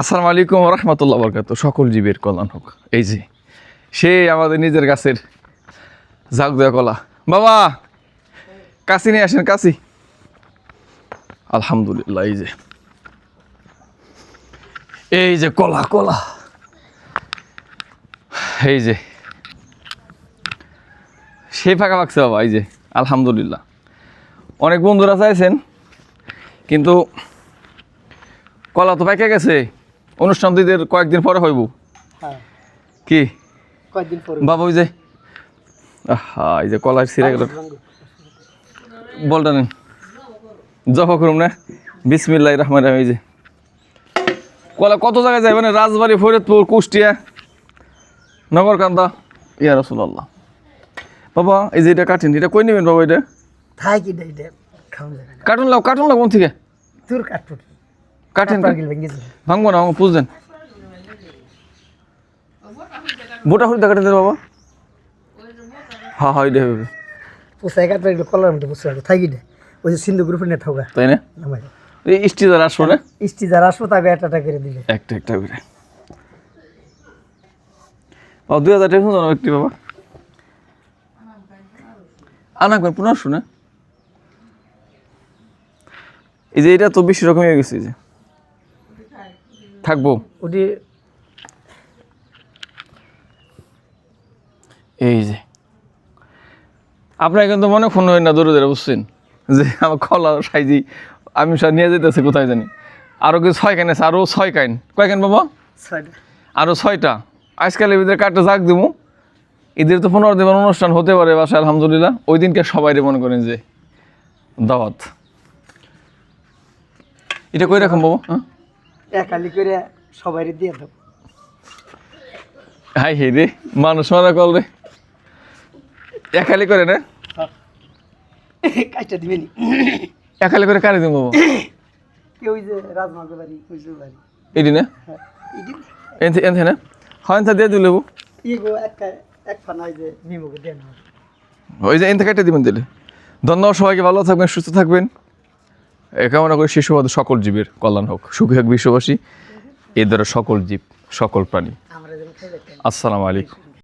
আসসালামু আলাইকুম রহমতুল্লাহ বরকাত সকল জীবের কল্যাণ হোক। এই যে, সে আমাদের নিজের গাছের ঝাঁক দেওয়া কলা। বাবা, কাশি নিয়ে আসেন, কাশি। আলহামদুলিল্লাহ, এই যে। এই যে কলা কলা। এই যে। সে ফাঁকা পাকছে বাবা, এই যে। আলহামদুলিল্লাহ। অনেক বন্ধুরা চাইছেন, কিন্তু কলা তো পেকে গেছে। অনুষ্ঠান দিদের কয়েকদিন পরে হইব। হ্যাঁ। কি? কয়েকদিন পরে। বাবা ওই যে এই যে কলার ছিঁড়ে গেল। বলটা নেন। জফা করুন না? বিসমিল্লাহ রহমান রাহিম এই যে। কলা কত জায়গায় যায়? মানে রাজবাড়ি ফরিদপুর কুষ্টিয়া নগরকান্দা। ইয়া রসুল্লাহ বাবা এই যে এটা কাটেন এটা কই নেবেন বাবা এটা? থাই কি দেই দে খাওয়া যাবে না। কার্টুন লাও কার্টুন লাও কোন থেকে? তোর কাটেন ভাঙবো না আমাকে পুষদেন বোটা হরিদা কাটেন দেন বাবা। হ্যাঁ হ্যাঁ এটা হবে। পোসাই কাটবার গেল কলার মধ্যে বসে আছে থাই কি দে। ওই যে সিন্ধু গ্রুপের নিয়ে থাকা তাই না? আমার এই স্টিজার আসব না? ইষ্টি যারা আসব তাকে একটা একটা করে দিবে। একটা একটা করে। ও দুই হাজার টাকা শুনতো একটি বাবা? আনা করেন পনেরোশো না? এই যে এটা তো বেশি রকম হয়ে গেছে এই যে। থাকব। ওটি এই যে। আপনার কিন্তু মনে ফোন হয় না দূরে দূরে বুঝছেন? যে আমার খলা সাইজি আমি সব নিয়ে যেতেছি কোথায় জানি? আরও কিছু ছয় কান আছে? আরও ছয় কাইন। কয় কান বাবা? ছয়টা। আরও ছয়টা। আজকাল এদের কাঠটা জাগ দেবো ঈদের তো পনেরো দিন অনুষ্ঠান হতে পারে বাসায় আলহামদুলিল্লাহ। ওই দিনকে সবাই মনে করেন যে দাওয়াত। এটা কই রাখুন বাবু? হ্যাঁ? একালি করে সবাই দিয়ে দেবো। হাই হে রে মানুষ মারা কল রে। একালি করে না? কাজটা দিবে নি। একালি করে কারে দিব? বাবু কেউ যে রাজমাকে বাড়ি কুইজু বাড়ি। না? হ্যাঁ এনথে এনথে না? হয় এনথে দিয়ে দিলে ইগো একটা এক ফানা যে নিমকে দেন ওই যে এনথে কেটে দিবেন দিলে ধন্যবাদ সবাইকে ভালো থাকবেন সুস্থ থাকবেন। এ কামনা শিশু শিশুবাদ সকল জীবের কল্যাণ হোক। সুখী হোক বিশ্ববাসী এ দ্বারা সকল জীব সকল প্রাণী। আসসালামু আলাইকুম।